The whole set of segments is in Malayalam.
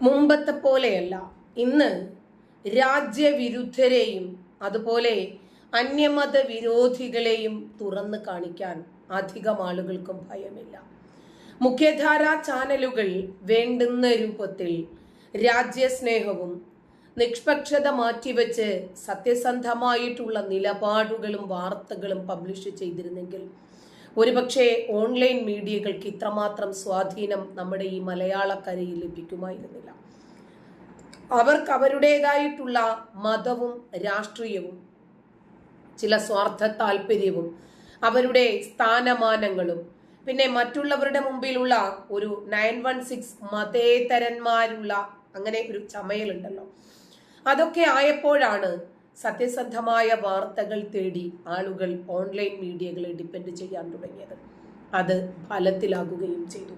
മുമ്പത്തെ പോലെയല്ല. ഇന്ന് രാജ്യവിരുദ്ധരെയും അതുപോലെ അന്യമത വിരോധികളെയും തുറന്നു കാണിക്കാൻ അധികം ആളുകൾക്കും ഭയമില്ല. മുഖ്യധാര ചാനലുകൾ വേണ്ടുന്ന രൂപത്തിൽ രാജ്യസ്നേഹവും നിഷ്പക്ഷത മാറ്റിവെച്ച് സത്യസന്ധമായിട്ടുള്ള നിലപാടുകളും വാർത്തകളും പബ്ലിഷ് ചെയ്തിരുന്നെങ്കിൽ ഒരുപക്ഷെ ഓൺലൈൻ മീഡിയകൾക്ക് ഇത്രമാത്രം സ്വാധീനം നമ്മുടെ ഈ മലയാളക്കരയിൽ ലഭിക്കുമായിരുന്നില്ല. അവർക്ക് അവരുടേതായിട്ടുള്ള മതവും രാഷ്ട്രീയവും ചില സ്വാർത്ഥ താല്പര്യവും അവരുടെ സ്ഥാനമാനങ്ങളും പിന്നെ മറ്റുള്ളവരുടെ മുമ്പിലുള്ള ഒരു നയൻ വൺ സിക്സ് മതേതരന്മാരുള്ള അങ്ങനെ ഒരു ചമയലുണ്ടല്ലോ. അതൊക്കെ ആയപ്പോഴാണ് സത്യസന്ധമായ വാർത്തകൾ തേടി ആളുകൾ ഓൺലൈൻ മീഡിയകളെ ഡിപ്പെൻഡ് ചെയ്യാൻ തുടങ്ങിയത്. അത് ഫലത്തിലാകുകയും ചെയ്തു.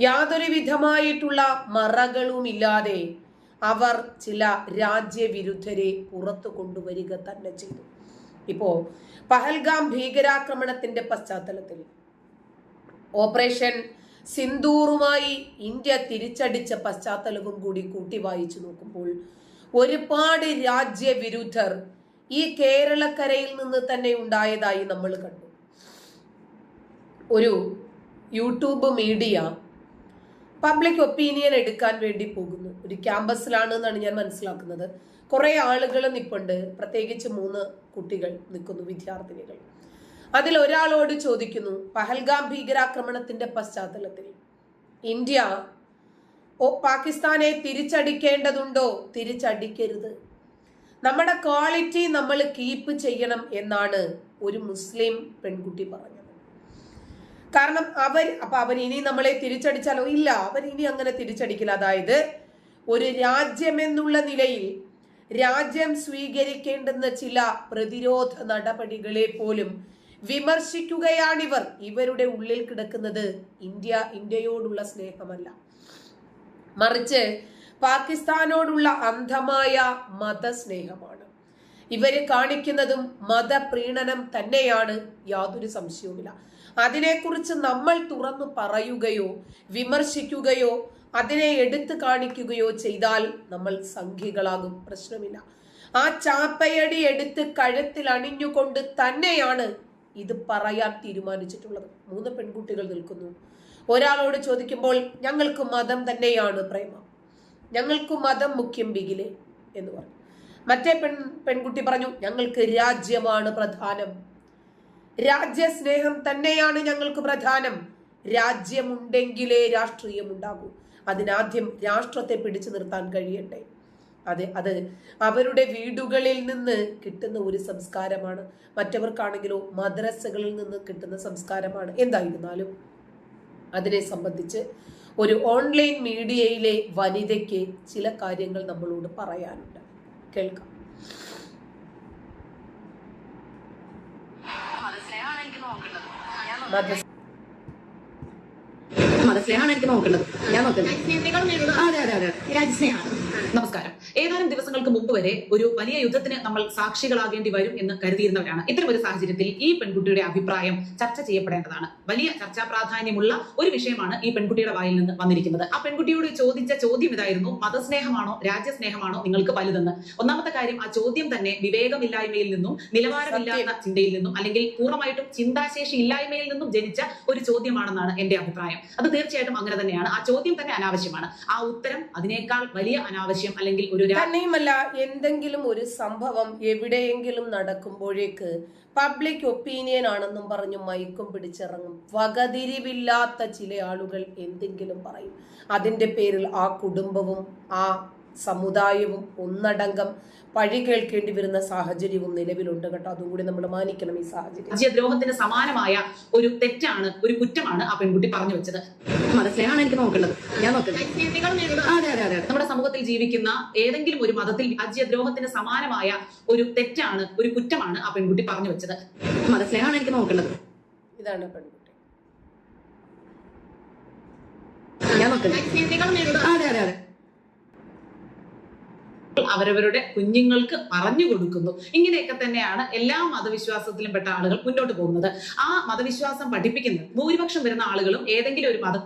യാതൊരു വിധമായിട്ടുള്ള മറകളുമില്ലാതെ അവർ ചില രാജ്യവിരുദ്ധരെ പുറത്തു കൊണ്ടുവരിക തന്നെ ചെയ്തു. ഇപ്പോ പഹൽഗാം ഭീകരാക്രമണത്തിന്റെ പശ്ചാത്തലത്തിൽ ഓപ്പറേഷൻ സിന്ദൂറുമായി ഇന്ത്യ തിരിച്ചടിച്ച പശ്ചാത്തലവും കൂടി കൂട്ടി വായിച്ചു നോക്കുമ്പോൾ ഒരുപാട് രാജ്യവിരുദ്ധർ ഈ കേരളക്കരയിൽ നിന്ന് തന്നെ ഉണ്ടായതായി നമ്മൾ കണ്ടു. ഒരു യൂട്യൂബ് മീഡിയ പബ്ലിക് ഒപ്പീനിയൻ എടുക്കാൻ വേണ്ടി പോകുന്നു. ഒരു ക്യാമ്പസിലാണ് എന്നാണ് ഞാൻ മനസ്സിലാക്കുന്നത്. കുറെ ആളുകൾ നിപ്പുണ്ട്. പ്രത്യേകിച്ച് മൂന്ന് കുട്ടികൾ നിൽക്കുന്നു വിദ്യാർത്ഥിനികൾ. അതിൽ ഒരാളോട് ചോദിക്കുന്നു പഹൽഗാം ഭീകരാക്രമണത്തിന്റെ പശ്ചാത്തലത്തിൽ ഇന്ത്യ പാകിസ്ഥാനെ തിരിച്ചടിക്കേണ്ടതുണ്ടോ? തിരിച്ചടിക്കരുത്. നമ്മുടെ ക്വാളിറ്റി നമ്മൾ കീപ്പ് ചെയ്യണം എന്നാണ് ഒരു മുസ്ലിം പെൺകുട്ടി പറഞ്ഞത്. കാരണം അവർ അപ്പൊ അവൻ ഇനി നമ്മളെ തിരിച്ചടിച്ചാലോ? ഇല്ല അവർ ഇനി അങ്ങനെ തിരിച്ചടിക്കില്ല. അതായത് ഒരു രാജ്യം എന്നുള്ള നിലയിൽ രാജ്യം സ്വീകരിക്കേണ്ടുന്ന ചില പ്രതിരോധ നടപടികളെ പോലും വിമർശിക്കുകയാണിവർ. ഇവരുടെ ഉള്ളിൽ കിടക്കുന്നത് ഇന്ത്യ ഇന്ത്യയോടുള്ള സ്നേഹമല്ല. മറിച്ച് പാകിസ്ഥാനോടുള്ള അന്ധമായ മതസ്നേഹമാണ്. ഇവർ കാണിക്കുന്നതും മതപ്രീണനം തന്നെയാണ് യാതൊരു സംശയവുമില്ല. അതിനെക്കുറിച്ച് നമ്മൾ തുറന്നു പറയുകയോ വിമർശിക്കുകയോ അതിനെ എടുത്തു കാണിക്കുകയോ ചെയ്താൽ നമ്മൾ സംഖ്യകളാകും പ്രശ്നമില്ല. ആ ചാപ്പയടി എടുത്ത് കഴുത്തിൽ അണിഞ്ഞുകൊണ്ട് തന്നെയാണ് ഇത് പറയാൻ തീരുമാനിച്ചിട്ടുള്ളത്. മൂന്ന് പെൺകുട്ടികൾ നിൽക്കുന്നു. ഒരാളോട് ചോദിക്കുമ്പോൾ ഞങ്ങൾക്ക് മതം തന്നെയാണ് പ്രേമം. ഞങ്ങൾക്ക് മതം മുഖ്യം ബിഗിലെ എന്ന് പറഞ്ഞു. മറ്റേ പെൺ പെൺകുട്ടി പറഞ്ഞു ഞങ്ങൾക്ക് രാജ്യമാണ് പ്രധാനം. രാജ്യസ്നേഹം തന്നെയാണ് ഞങ്ങൾക്ക് പ്രധാനം. രാജ്യമുണ്ടെങ്കിലേ രാഷ്ട്രീയം ഉണ്ടാകൂ അതിനാദ്യം രാഷ്ട്രത്തെ പിടിച്ചു നിർത്താൻ കഴിയട്ടെ അതെ അത് അവരുടെ വീടുകളിൽ നിന്ന് കിട്ടുന്ന ഒരു സംസ്കാരമാണ്. മറ്റവർക്കാണെങ്കിലോ മദ്രസകളിൽ നിന്ന് കിട്ടുന്ന സംസ്കാരമാണ്. എന്തായിരുന്നാലും അതിനെ സംബന്ധിച്ച് ഒരു ഓൺലൈൻ മീഡിയയിലെ വനിതയ്ക്ക് ചില കാര്യങ്ങൾ നമ്മളോട് പറയാനുണ്ട്. കേൾക്കാം. മതസ്നേഹമാണ് എനിക്ക് നോക്കേണ്ടത് ഞാൻ നോക്കുന്നത് അതെ അതെ അതെ. രാജ്യസ്നേഹമാണ്. നമസ്കാരം. ഏതാനും ദിവസങ്ങൾക്ക് മുമ്പ് വരെ ഒരു വലിയ യുദ്ധത്തിന് നമ്മൾ സാക്ഷികളാകേണ്ടി വരും എന്ന് കരുതിയിരുന്നവരാണ്. ഇത്തരം ഒരു സാഹചര്യത്തിൽ ഈ പെൺകുട്ടിയുടെ അഭിപ്രായം ചർച്ച ചെയ്യപ്പെടേണ്ടതാണ്. വലിയ ചർച്ചാ പ്രാധാന്യമുള്ള ഒരു വിഷയമാണ് ഈ പെൺകുട്ടിയുടെ വായിൽ നിന്ന് വന്നിരിക്കുന്നത്. ആ പെൺകുട്ടിയോട് ചോദിച്ച ചോദ്യം ഇതായിരുന്നു മതസ്നേഹമാണോ രാജ്യസ്നേഹമാണോ നിങ്ങൾക്ക് വലുതെന്ന്? ഒന്നാമത്തെ കാര്യം ആ ചോദ്യം തന്നെ വിവേകമില്ലായ്മയിൽ നിന്നും നിലവാരമില്ലാത്ത ചിന്തയിൽ നിന്നും അല്ലെങ്കിൽ പൂർണമായിട്ടും ചിന്താശേഷി ഇല്ലായ്മയിൽ നിന്നും ജനിച്ച ഒരു ചോദ്യമാണെന്നാണ് എന്റെ അഭിപ്രായം. അത് തീർച്ചയായിട്ടും അങ്ങനെ തന്നെയാണ്. ആ ചോദ്യം തന്നെ അനാവശ്യമാണ്. ആ ഉത്തരം അതിനേക്കാൾ വലിയ അനാവശ്യം അല്ലെങ്കിൽ ഒരു തന്നെയുമല്ല എന്തെങ്കിലും ഒരു സംഭവം എവിടെയെങ്കിലും നടക്കുമ്പോഴേക്ക് പബ്ലിക് ഒപ്പീനിയൻ ആണെന്നും പറഞ്ഞു മയക്കും പിടിച്ചിറങ്ങും. വകതിരിവില്ലാത്ത ചില ആളുകൾ എന്തെങ്കിലും പറയും. അതിന്റെ പേരിൽ ആ കുടുംബവും ആ സമുദായവും ഒന്നടങ്കം പഴി കേൾക്കേണ്ടി വരുന്ന സാഹചര്യവും നിലവിലുണ്ട് കേട്ടോ. അതും കൂടി നമ്മൾ മാനിക്കണം ഈ സാഹചര്യം. രാജ്യദ്രോഹത്തിന് സമാനമായ ഒരു തെറ്റാണ് ഒരു കുറ്റമാണ് ആ പെൺകുട്ടി പറഞ്ഞു വെച്ചത്. മതസ്നേഹമാണ് എനിക്ക് നോക്കേണ്ടത്. ഞാൻ നോക്കുന്നത് നമ്മുടെ സമൂഹത്തിൽ ജീവിക്കുന്ന ഏതെങ്കിലും ഒരു മതത്തിൽ രാജ്യദ്രോഹത്തിന് സമാനമായ ഒരു തെറ്റാണ് ഒരു കുറ്റമാണ് ആ പെൺകുട്ടി പറഞ്ഞു വെച്ചത്. മതസ്നേഹമാണ് എനിക്ക് നോക്കേണ്ടത്. ഇതാണ് പെൺകുട്ടി. ഞാൻ നോക്കുന്നത് അതെ അതെ അവരവരുടെ കുഞ്ഞുങ്ങൾക്ക് പറഞ്ഞു കൊടുക്കുന്നു. ഇങ്ങനെയൊക്കെ തന്നെയാണ് എല്ലാ മതവിശ്വാസത്തിലും പെട്ട ആളുകൾ മുന്നോട്ട് പോകുന്നത്. ആ മതവിശ്വാസം പഠിപ്പിക്കുന്നത് ഭൂരിപക്ഷം വരുന്ന ആളുകളും ഏതെങ്കിലും ഒരു മത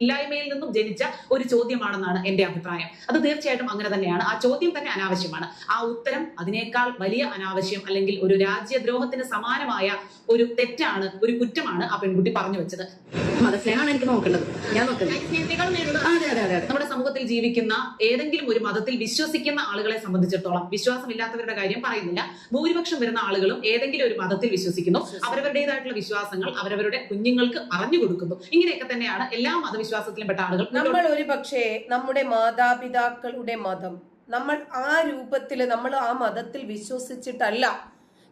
ഇല്ലായ്മയിൽ നിന്നും ജനിച്ച ഒരു ചോദ്യമാണെന്നാണ് എന്റെ അഭിപ്രായം. അത് തീർച്ചയായിട്ടും അങ്ങനെ തന്നെയാണ്. ആ ചോദ്യം തന്നെ അനാവശ്യമാണ്. ആ ഉത്തരം അതിനേക്കാൾ വലിയ അനാവശ്യം അല്ലെങ്കിൽ ഒരു രാജ്യദ്രോഹത്തിന് സമാനമായ ഒരു തെറ്റാണ് ഒരു കുറ്റമാണ് ആ പെൺകുട്ടി പറഞ്ഞു വെച്ചത്. മതസ്നേഹമാണ് എനിക്ക് നോക്കേണ്ടത്. ഞാൻ നോക്കുന്നത് അതെ അതെ അതെ നമ്മുടെ സമൂഹത്തിൽ ജീവിക്കുന്ന ഏതെങ്കിലും ഒരു മതത്തിൽ വിശ്വസിക്കുന്ന ആളുകളെ സംബന്ധിച്ചിടത്തോളം വിശ്വാസമില്ലാത്തവരുടെ കാര്യം പറയുന്നില്ല. ഭൂരിപക്ഷം വരുന്ന ആളുകളും ഏതെങ്കിലും ഒരു മതത്തിൽ വിശ്വസിക്കുന്നു. അവരവരുടേതായിട്ടുള്ള വിശ്വാസങ്ങൾ അവരവരുടെ കുഞ്ഞുങ്ങൾക്ക് പറഞ്ഞു കൊടുക്കുന്നു. ഇങ്ങനെയൊക്കെ തന്നെയാണ് എല്ലാ മതവിശ്വാസത്തിലും പെട്ട ആളുകൾ നമ്മൾ ഒരു പക്ഷേ നമ്മുടെ മാതാപിതാക്കളുടെ മതം നമ്മൾ ആ രൂപത്തിൽ നമ്മൾ ആ മതത്തിൽ വിശ്വസിച്ചിട്ടല്ല.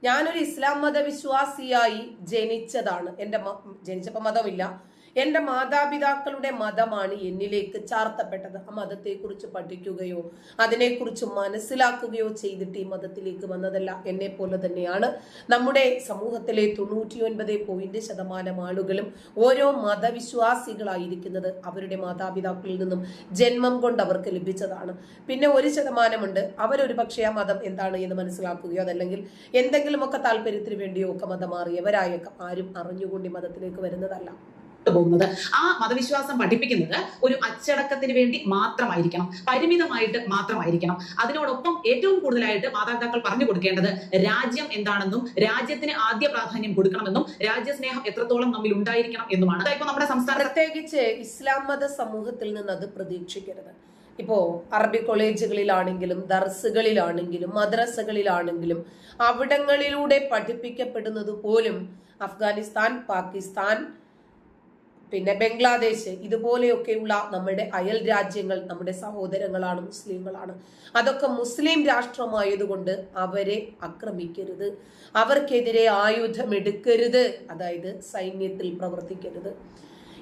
ഞാനൊരു ഇസ്ലാം മതവിശ്വാസിയായി ജനിച്ചതാണ്. എന്റെ ജനിച്ചപ്പോൾ മതമില്ല. എന്റെ മാതാപിതാക്കളുടെ മതമാണ് എന്നിലേക്ക് ചാർത്തപ്പെട്ടത്. ആ മതത്തെക്കുറിച്ച് പഠിക്കുകയോ അതിനെക്കുറിച്ച് മനസ്സിലാക്കുകയോ ചെയ്തിട്ട് ഈ മതത്തിലേക്ക് വന്നതല്ല. എന്നെ പോലെ തന്നെയാണ് നമ്മുടെ സമൂഹത്തിലെ തൊണ്ണൂറ്റി ഒൻപത് പോയിന്റ് ശതമാനം ആളുകളും ഓരോ മതവിശ്വാസികളായിരിക്കുന്നത് അവരുടെ മാതാപിതാക്കളിൽ നിന്നും ജന്മം കൊണ്ട് അവർക്ക് ലഭിച്ചതാണ്. പിന്നെ ഒരു ശതമാനമുണ്ട്. അവരൊരു പക്ഷേ ആ മതം എന്താണ് എന്ന് മനസ്സിലാക്കുകയോ അതല്ലെങ്കിൽ എന്തെങ്കിലുമൊക്കെ താല്പര്യത്തിന് വേണ്ടിയോ ഒക്കെ മതം മാറിയവരായൊക്കെ ആരും അറിഞ്ഞുകൊണ്ട് മതത്തിലേക്ക് വരുന്നതല്ല. പോകുന്നത്. ആ മതവിശ്വാസം പഠിപ്പിക്കുന്നത് ഒരു അച്ചടക്കത്തിന് വേണ്ടി മാത്രമായിരിക്കണം. പരിമിതമായിട്ട് മാത്രമായിരിക്കണം. അതിനോടൊപ്പം ഏറ്റവും കൂടുതലായിട്ട് മാതാപിതാക്കൾ പറഞ്ഞു കൊടുക്കേണ്ടത് രാജ്യം എന്താണെന്നും രാജ്യത്തിന് ആദ്യ പ്രാധാന്യം കൊടുക്കണമെന്നും രാജ്യസ്നേഹം എത്രത്തോളം നമ്മിൽ ഉണ്ടായിരിക്കണം എന്നുമാണ്. ഇപ്പൊ നമ്മുടെ സംസ്ഥാന പ്രത്യേകിച്ച് ഇസ്ലാം മത സമൂഹത്തിൽ നിന്ന് അത് പ്രതീക്ഷിക്കരുത്. ഇപ്പോ അറബി കോളേജുകളിലാണെങ്കിലും ദർസുകളിലാണെങ്കിലും മദ്രസകളിലാണെങ്കിലും അവിടങ്ങളിലൂടെ പഠിപ്പിക്കപ്പെടുന്നത് പോലും അഫ്ഗാനിസ്ഥാൻ പാകിസ്ഥാൻ പിന്നെ ബംഗ്ലാദേശ് ഇതുപോലെയൊക്കെയുള്ള നമ്മുടെ അയൽ രാജ്യങ്ങൾ നമ്മുടെ സഹോദരങ്ങളാണ് മുസ്ലിങ്ങളാണ്. അതൊക്കെ മുസ്ലിം രാഷ്ട്രമായതുകൊണ്ട് അവരെ ആക്രമിക്കരുത്. അവർക്കെതിരെ ആയുധമെടുക്കരുത്. അതായത് സൈന്യത്തിൽ പ്രവർത്തിക്കരുത്.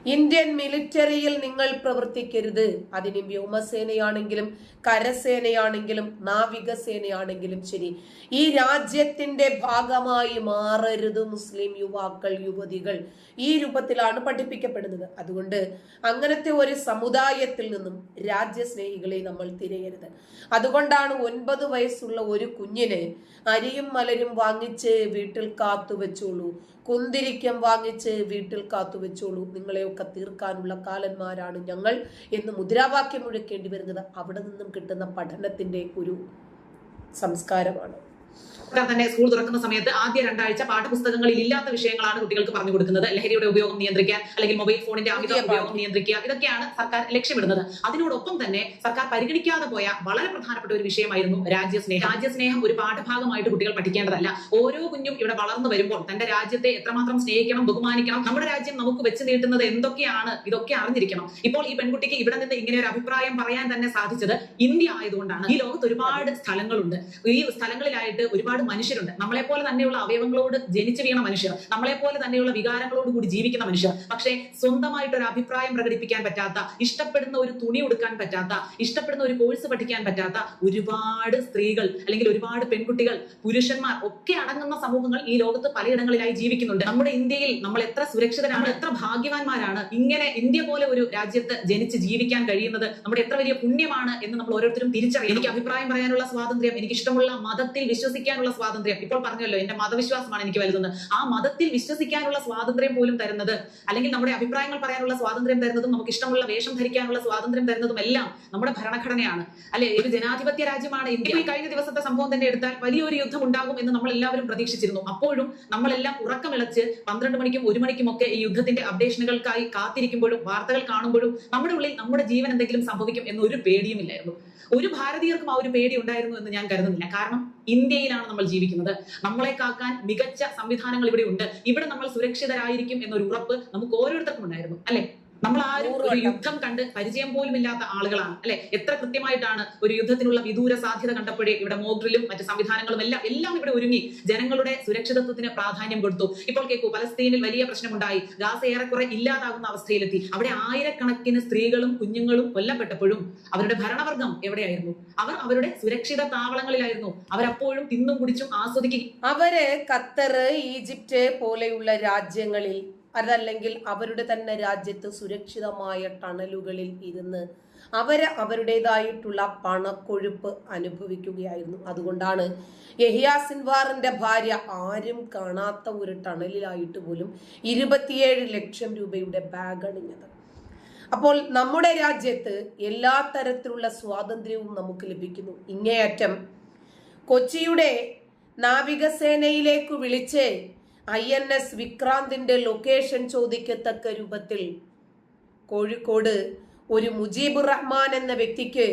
ഇന്ത്യൻ മിലിറ്ററിയിൽ നിങ്ങൾ പ്രവർത്തിക്കരുത്. അതിന് വ്യോമസേനയാണെങ്കിലും കരസേനയാണെങ്കിലും നാവികസേനയാണെങ്കിലും ശരി. ഈ രാജ്യത്തിന്റെ ഭാഗമായി മാറരുത് മുസ്ലിം യുവാക്കൾ യുവതികൾ. ഈ രൂപത്തിലാണ് പഠിപ്പിക്കപ്പെടുന്നത്. അതുകൊണ്ട് അങ്ങനത്തെ ഒരു സമുദായത്തിൽ നിന്നും രാജ്യസ്നേഹികളെ നമ്മൾ തിരയരുത്. അതുകൊണ്ടാണ് ഒൻപത് വയസ്സുള്ള ഒരു കുഞ്ഞിനെ അരിയും മലരും വാങ്ങിച്ച് വീട്ടിൽ കാത്തു വെച്ചോളൂ കുന്തിരിക്കം വാങ്ങിച്ച് വീട്ടിൽ കാത്തു വെച്ചോളൂ. നിങ്ങളെയൊക്കെ തീർക്കാനുള്ള കാലന്മാരാണ് ഞങ്ങൾ എന്ന് മുദ്രാവാക്യം മുഴക്കേണ്ടി വരുന്നത് അവിടെ നിന്നും കിട്ടുന്ന പഠനത്തിന്റെ ഒരു സംസ്കാരമാണ്. സർക്കാർ തന്നെ സ്കൂൾ തുറക്കുന്ന സമയത്ത് ആദ്യ രണ്ടാഴ്ച പാഠപുസ്തകങ്ങളിൽ ഇല്ലാത്ത വിഷയങ്ങളാണ് കുട്ടികൾക്ക് പറഞ്ഞു കൊടുക്കുന്നത്. ലഹരിയുടെ ഉപയോഗം നിയന്ത്രിക്കാൻ അല്ലെങ്കിൽ മൊബൈൽ ഫോണിന്റെ അമിത ഉപയോഗം നിയന്ത്രിക്കുക. ഇതൊക്കെയാണ് സർക്കാർ ലക്ഷ്യമിടുന്നത്. അതിനോടൊപ്പം തന്നെ സർക്കാർ പരിഗണിക്കാതെ പോയ വളരെ പ്രധാനപ്പെട്ട ഒരു വിഷയമായിരുന്നു രാജ്യസ്നേഹം. രാജ്യസ്നേഹം ഒരു പാഠഭാഗമായിട്ട് കുട്ടികൾ പഠിക്കേണ്ടതല്ല. ഓരോ കുഞ്ഞും ഇവിടെ വളർന്നു വരുമ്പോൾ തന്റെ രാജ്യത്തെ എത്രമാത്രം സ്നേഹിക്കണം ബഹുമാനിക്കണം നമ്മുടെ രാജ്യം നമുക്ക് വെച്ച് നീട്ടുന്നത് എന്തൊക്കെയാണ് ഇതൊക്കെ അറിഞ്ഞിരിക്കണം. ഇപ്പോൾ ഈ പെൺകുട്ടിക്ക് ഇവിടെ നിന്ന് ഇങ്ങനെ ഒരു അഭിപ്രായം പറയാൻ തന്നെ സാധിച്ചത് ഇന്ത്യ ആയതുകൊണ്ടാണ്. ഈ ലോകത്ത് ഒരുപാട് സ്ഥലങ്ങളുണ്ട്. ഈ സ്ഥലങ്ങളിലായിട്ട് ഒരുപാട് മനുഷ്യരുണ്ട്. നമ്മളെ പോലെ തന്നെയുള്ള അവയവങ്ങളോട് ജനിച്ചു വീണ മനുഷ്യർ നമ്മളെ പോലെ തന്നെയുള്ള വികാരങ്ങളോട് കൂടി ജീവിക്കുന്ന മനുഷ്യർ. പക്ഷേ സ്വന്തമായിട്ട് ഒരു അഭിപ്രായം പ്രകടിപ്പിക്കാൻ പറ്റാത്ത ഇഷ്ടപ്പെടുന്ന ഒരു തുണി ഉടുക്കാൻ പറ്റാത്ത ഇഷ്ടപ്പെടുന്ന ഒരു കോഴ്സ് പഠിക്കാൻ പറ്റാത്ത ഒരുപാട് സ്ത്രീകൾ അല്ലെങ്കിൽ ഒരുപാട് പെൺകുട്ടികൾ പുരുഷന്മാർ ഒക്കെ അടങ്ങുന്ന സമൂഹങ്ങൾ ഈ ലോകത്ത് പലയിടങ്ങളിലായി ജീവിക്കുന്നുണ്ട്. നമ്മുടെ ഇന്ത്യയിൽ നമ്മൾ എത്ര സുരക്ഷിതരാണ് എത്ര ഭാഗ്യവാന്മാരാണ് ഇങ്ങനെ ഇന്ത്യ പോലെ ഒരു രാജ്യത്ത് ജനിച്ച് ജീവിക്കാൻ കഴിയുന്നത് നമ്മുടെ എത്ര വലിയ പുണ്യമാണ് എന്ന് നമ്മൾ ഓരോരുത്തരും തിരിച്ചറിയാം എനിക്ക് അഭിപ്രായം പറയാനുള്ള സ്വാതന്ത്ര്യം എനിക്ക് ഇഷ്ടമുള്ള മതത്തിൽ വിശ്വസിക്കാനുള്ള സ്വാതന്ത്ര്യം. ഇപ്പോൾ പറഞ്ഞല്ലോ എന്റെ മതവിശ്വാസമാണ് എനിക്ക് വലുതെന്ന്. ആ മതത്തിൽ വിശ്വസിക്കാനുള്ള സ്വാതന്ത്ര്യം പോലും തരുന്നത് അല്ലെങ്കിൽ നമ്മുടെ അഭിപ്രായങ്ങൾ പറയാനുള്ള സ്വാതന്ത്ര്യം തരുന്നതും നമുക്ക് ഇഷ്ടമുള്ള വേഷം ധരിക്കാനുള്ള സ്വാതന്ത്ര്യം തരുന്നതും എല്ലാം നമ്മുടെ ഭരണഘടനയാണ്. അല്ലെ? ഒരു ജനാധിപത്യ രാജ്യമാണ് ഇന്ത്യ. കഴിഞ്ഞ ദിവസത്തെ സംഭവം തന്നെ എടുത്താൽ വലിയൊരു യുദ്ധം ഉണ്ടാകും എന്ന് നമ്മൾ എല്ലാവരും പ്രതീക്ഷിച്ചിരുന്നു. അപ്പോഴും നമ്മളെല്ലാം ഉറക്കമിളച്ച് പന്ത്രണ്ട് മണിക്കും ഒരു മണിക്കും ഒക്കെ ഈ യുദ്ധത്തിന്റെ അപ്ഡേഷനുകൾക്കായി കാത്തിരിക്കുമ്പോഴും വാർത്തകൾ കാണുമ്പോഴും നമ്മുടെ ഉള്ളിൽ നമ്മുടെ ജീവൻ എന്തെങ്കിലും സംഭവിക്കും എന്നൊരു പേടിയുമില്ലായിരുന്നു. ഒരു ഭാരതീയർക്കും ആ ഒരു പേടി ഉണ്ടായിരുന്നു എന്ന് ഞാൻ കരുതുന്നില്ല. കാരണം ഇന്ത്യയിലാണ് നമ്മൾ ജീവിക്കുന്നത്. നമ്മളെ കാക്കാൻ മികച്ച സംവിധാനങ്ങൾ ഇവിടെ ഉണ്ട്. ഇവിടെ നമ്മൾ സുരക്ഷിതരായിരിക്കും എന്നൊരു ഉറപ്പ് നമുക്ക് ഓരോരുത്തർക്കും ഉണ്ടായിരുന്നു. അല്ലെ? നമ്മൾ ആരും ഒരു യുദ്ധം കണ്ട് പരിചയം പോലും ഇല്ലാത്ത ആളുകളാണ്. അല്ലെ? എത്ര കൃത്യമായിട്ടാണ് ഒരു യുദ്ധത്തിനുള്ള വിദൂര സാധ്യത കണ്ടപ്പോഴേ ഇവിടെ മോഗ്രിലും മറ്റ് സംവിധാനങ്ങളും എല്ലാം എല്ലാം ഇവിടെ ഒരുങ്ങി ജനങ്ങളുടെ സുരക്ഷിതത്വത്തിന് പ്രാധാന്യം കൊടുത്തു. ഇപ്പോൾ കേൾക്കൂ പലസ്തീനിൽ വലിയ പ്രശ്നമുണ്ടായി. ഗാസ ഏറെക്കുറെ ഇല്ലാതാകുന്ന അവസ്ഥയിലെത്തി. അവിടെ ആയിരക്കണക്കിന് സ്ത്രീകളും കുഞ്ഞുങ്ങളും കൊല്ലപ്പെട്ടപ്പോഴും അവരുടെ ഭരണവർഗം എവിടെയായിരുന്നു? അവർ അവരുടെ സുരക്ഷിത താവളങ്ങളിലായിരുന്നു. അവരപ്പോഴും തിന്നും കുടിച്ചും ആസ്വദിക്കും. അവർ ഖത്തർ ഈജിപ്റ്റ് പോലെയുള്ള രാജ്യങ്ങളിൽ അതല്ലെങ്കിൽ അവരുടെ തന്നെ രാജ്യത്ത് സുരക്ഷിതമായ ടണലുകളിൽ ഇരുന്ന് അവർ അവരുടേതായിട്ടുള്ള പണക്കൊഴുപ്പ് അനുഭവിക്കുകയായിരുന്നു. അതുകൊണ്ടാണ് യഹിയ സിൻവാറിന്റെ ഭാര്യ ആരും കാണാത്ത ഒരു ടണലിലായിട്ട് പോലും ഇരുപത്തിയേഴ് ലക്ഷം രൂപയുടെ ബാഗ് അണിഞ്ഞത്. അപ്പോൾ നമ്മുടെ രാജ്യത്ത് എല്ലാ തരത്തിലുള്ള സ്വാതന്ത്ര്യവും നമുക്ക് ലഭിക്കുന്നു. ഇങ്ങേയറ്റം കൊച്ചിയുടെ നാവികസേനയിലേക്ക് വിളിച്ച് ഐ എൻ എസ് വിക്രാന്തിന്റെ ലൊക്കേഷൻ ചോദിക്കത്തക്ക രൂപത്തിൽ കോഴിക്കോട് ഒരു മുജീബ് റഹ്മാൻ എന്ന വ്യക്തിക്ക്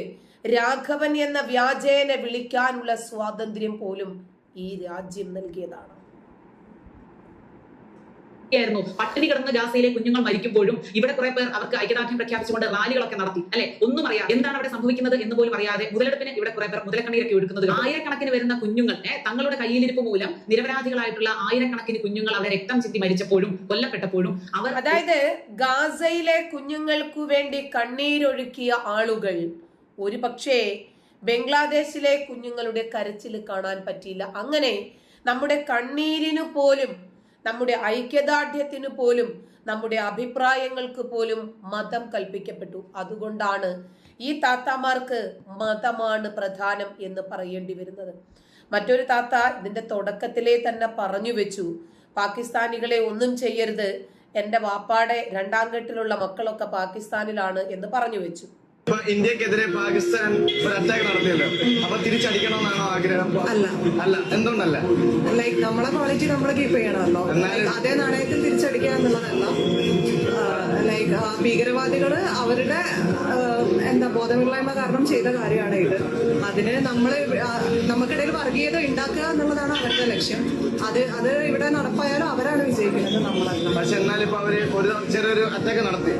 രാഘവൻ എന്ന വ്യാജേനെ വിളിക്കാനുള്ള സ്വാതന്ത്ര്യം പോലും ഈ രാജ്യം നൽകിയതാണ്. ആയിരുന്നു. പട്ടിണി കിടന്ന് ഗാസയിലെ കുഞ്ഞുങ്ങൾ മരിക്കുമ്പോഴും ഇവിടെ കുറെ പേർ അവർക്ക് ഐക്യദാർഢ്യം പ്രഖ്യാപിച്ചുകൊണ്ട് റാലികളൊക്കെ നടത്തി. അല്ലെ? ഒന്നും അറിയാം എന്താണ് അവിടെ സംഭവിക്കുന്നത് എന്ന് പോലും അറിയാതെ മുതലെടുപ്പിന് ഇവിടെ കുറെ പേർ മുതലക്കണ്ണീരൊക്കെ ഒഴുക്കുന്നത് ആയിരക്കണക്കിന് വരുന്ന കുഞ്ഞുങ്ങൾ തങ്ങളുടെ കയ്യിലിരിപ്പ് മൂലം നിരപരാധികളായിട്ടുള്ള ആയിരക്കണക്കിന് കുഞ്ഞുങ്ങൾ അവരെ രക്തം ചിന്തി മരിച്ചപ്പോഴും കൊല്ലപ്പെട്ടപ്പോഴും അവർ അതായത് ഗാസയിലെ കുഞ്ഞുങ്ങൾക്കു വേണ്ടി കണ്ണീരൊഴുക്കിയ ആളുകൾ ഒരു പക്ഷേ ബംഗ്ലാദേശിലെ കുഞ്ഞുങ്ങളുടെ കരച്ചിൽ കാണാൻ പറ്റിയില്ല. അങ്ങനെ നമ്മുടെ കണ്ണീരിനു പോലും നമ്മുടെ ഐക്യദാർഢ്യത്തിന് പോലും നമ്മുടെ അഭിപ്രായങ്ങൾക്ക് പോലും മതം കൽപ്പിക്കപ്പെട്ടു. അതുകൊണ്ടാണ് ഈ താത്താമാർക്ക് മതമാണ് പ്രധാനം എന്ന് പറയേണ്ടി വരുന്നത്. മറ്റൊരു താത്ത ഇതിന്റെ തുടക്കത്തിലേ തന്നെ പറഞ്ഞു വെച്ചു പാകിസ്ഥാനികളെ ഒന്നും ചെയ്യരുത്. എന്റെ വാപ്പാടെ രണ്ടാം കെട്ടിലുള്ള മക്കളൊക്കെ പാകിസ്ഥാനിലാണ് എന്ന് പറഞ്ഞു വെച്ചു. ഇപ്പൊ ഇന്ത്യക്കെതിരെ പാകിസ്ഥാൻ ഒരു അറ്റാക്ക് നടത്തിയല്ലോ. അപ്പൊ തിരിച്ചടിക്കണമെന്നാണോ ആഗ്രഹം? അല്ല. അല്ല. എന്തുകൊണ്ടല്ല? ലൈക്ക് നമ്മളെ ക്വാളിറ്റി നമ്മൾ കീപ്പ് ചെയ്യണമല്ലോ. എന്നാലും- അതേ നാണയത്തിൽ തിരിച്ചടിക്കുക എന്നുള്ളതല്ല. ഭീകരവാദികൾ അവരുടെ എന്താ ബോധമില്ലായ്മ കാരണം ചെയ്ത കാര്യമാണ് ഇത്. അതിന് നമ്മൾ നമുക്കിടയിൽ വർഗീയത ഉണ്ടാക്കുക എന്നുള്ളതാണ് അവരുടെ ലക്ഷ്യം. അത് അത് ഇവിടെ നടപ്പായാലും അവരാണ് വിജയിക്കുന്നത് നമ്മളല്ല പക്ഷെ എന്നാലിപ്പോ അവർ ഒരു ചെറിയൊരു അറ്റാക്ക് നടത്തി.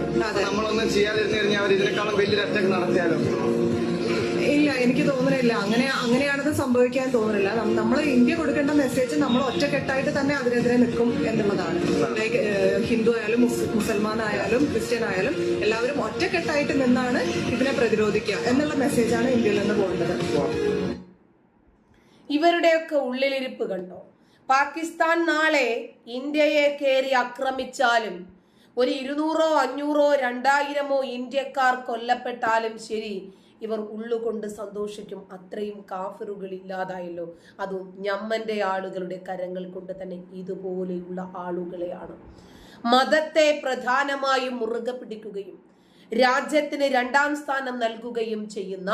നമ്മളൊന്നും ചെയ്യാതിരുന്നു കഴിഞ്ഞാൽ അവർ ഇതിനേക്കാളും വലിയൊരു അറ്റാക്ക് നടത്തിയാലോ? ഇല്ല എനിക്ക് തോന്നുന്നില്ല. അങ്ങനെ അങ്ങനെയാണത് സംഭവിക്കാൻ തോന്നുന്നില്ല. നമ്മൾ ഇന്ത്യ കൊടുക്കേണ്ട മെസ്സേജ് നമ്മൾ ഒറ്റക്കെട്ടായിട്ട് തന്നെ അതിനെതിരെ നിൽക്കും എന്നുള്ളതാണ്. ലൈക്ക് ഹിന്ദു ആയാലും മുസ്- മുസൽമാൻ ആയാലും ക്രിസ്ത്യൻ ആയാലും എല്ലാവരും ഒറ്റക്കെട്ടായിട്ട് നിന്നാണ് ഇതിനെ പ്രതിരോധിക്കുക എന്നുള്ള മെസ്സേജാണ് ഇന്ത്യയിൽ നിന്ന് പോകേണ്ടത് ഇവരുടെയൊക്കെ ഉള്ളിലിരിപ്പ് കണ്ടോ? പാകിസ്ഥാൻ നാളെ ഇന്ത്യയെ കയറി ആക്രമിച്ചാലും ഒരു ഇരുന്നൂറോ അഞ്ഞൂറോ രണ്ടായിരമോ ഇന്ത്യക്കാർ കൊല്ലപ്പെട്ടാലും ശരി ഇവർ ഉള്ളുകൊണ്ട് സന്തോഷിക്കും. അത്രയും കാഫറുകൾ ഇല്ലാതായല്ലോ. അതും ഞമ്മന്റെ ആളുകളുടെ കരങ്ങൾ കൊണ്ട് തന്നെ ഇതുപോലെയുള്ള ആളുകളെയാണ്. മതത്തെ പ്രധാനമായും മുറുകെ പിടിക്കുകയും രാജ്യത്തിന് രണ്ടാം സ്ഥാനം നൽകുകയും ചെയ്യുന്ന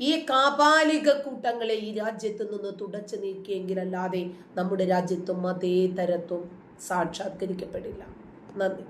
ഈ കാപാലിക കൂട്ടങ്ങളെ ഈ രാജ്യത്ത് നിന്ന് തുടച്ചു നീക്കിയെങ്കിലല്ലാതെ നമ്മുടെ രാജ്യത്തും മതേതരത്വം സാക്ഷാത്കരിക്കപ്പെടില്ല. നന്ദി.